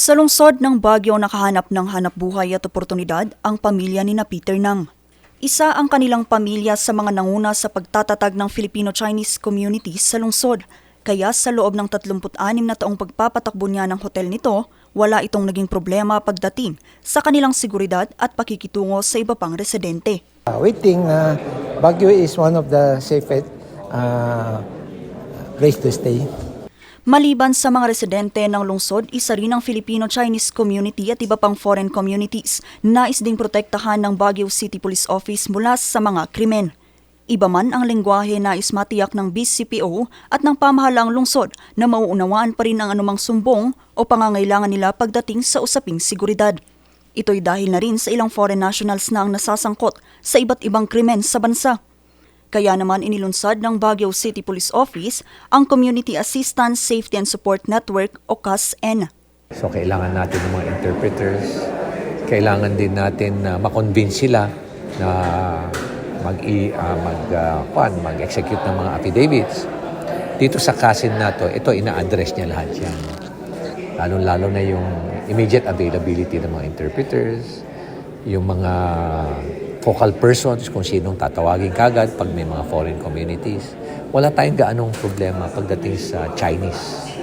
Sa lungsod ng Baguio nakahanap ng hanap buhay at oportunidad ang pamilya ni na Peter Nang. Isa ang kanilang pamilya sa mga nanguna sa pagtatatag ng Filipino-Chinese community sa lungsod. Kaya sa loob ng 36 na taong pagpapatakbo niya ng hotel nito, wala itong naging problema pagdating sa kanilang seguridad at pakikitungo sa iba pang residente. Uh, we think uh, Baguio is one of the safest uh, place to stay. Maliban sa mga residente ng lungsod, isa rin ang Filipino-Chinese community at iba pang foreign communities. Nais ding protektahan ng Baguio City Police Office mula sa mga krimen. Iba man ang lengguwahe na ismatiyak ng BCPO at ng pamahalang lungsod na mauunawaan pa rin ang anumang sumbong o pangangailangan nila pagdating sa usaping seguridad. Ito'y dahil na rin sa ilang foreign nationals na ang nasasangkot sa iba't ibang krimen sa bansa. Kaya naman inilunsad ng Baguio City Police Office ang Community Assistance Safety and Support Network o CASN. So kailangan natin ng mga interpreters, kailangan din natin na makonvince sila na mag uh, mag uh, kuwan, mag-execute ng mga affidavits. Dito sa kasin na to, ito ina-address niya lahat yan. Lalo-lalo na yung immediate availability ng mga interpreters, yung mga focal persons, kung sinong tatawagin kagad pag may mga foreign communities. Wala tayong gaanong problema pagdating sa Chinese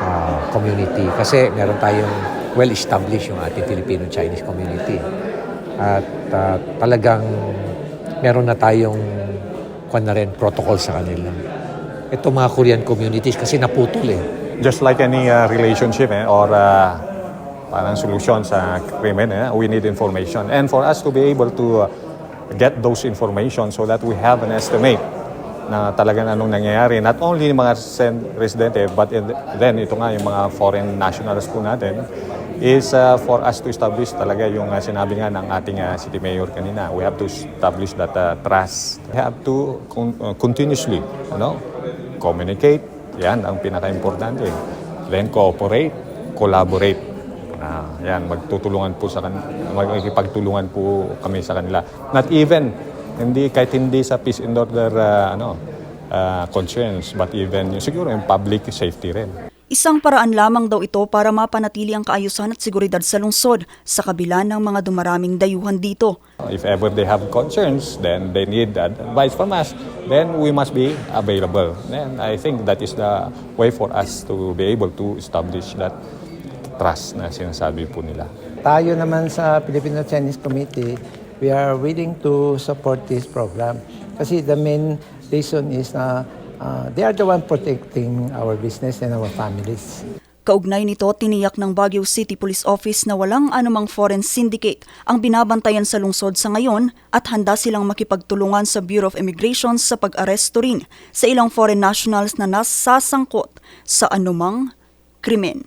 uh, community kasi meron tayong well-established yung ating Filipino-Chinese community. At uh, talagang meron na tayong kwan na rin, protocol sa kanila. Ito mga Korean communities kasi naputol eh. just like any uh, relationship eh, or uh, parang solusyon sa krimen, eh, we need information. And for us to be able to uh, get those information so that we have an estimate na talagang anong nangyayari. Not only yung mga residente, but in- then ito nga yung mga foreign nationals po natin, is uh, for us to establish talaga yung uh, sinabi nga ng ating uh, city mayor kanina. We have to establish that uh, trust. We have to con- uh, continuously ano, communicate. Yan ang pinaka-importante. Then cooperate, collaborate. Ah, yan, magtutulungan po sa kan magkikipagtulungan po kami sa kanila. Not even hindi kahit hindi sa peace and order uh, ano uh, concerns but even yung, siguro yung public safety rin. Isang paraan lamang daw ito para mapanatili ang kaayusan at seguridad sa lungsod sa kabila ng mga dumaraming dayuhan dito. If ever they have concerns, then they need advice from us, then we must be available. Then I think that is the way for us to be able to establish that trust na sinasabi po nila. Tayo naman sa Filipino-Chinese Committee, we are willing to support this program. Kasi the main reason is na uh, they are the one protecting our business and our families. Kaugnay nito, tiniyak ng Baguio City Police Office na walang anumang foreign syndicate ang binabantayan sa lungsod sa ngayon at handa silang makipagtulungan sa Bureau of Immigration sa pag-aresto rin sa ilang foreign nationals na nasasangkot sa anumang krimen.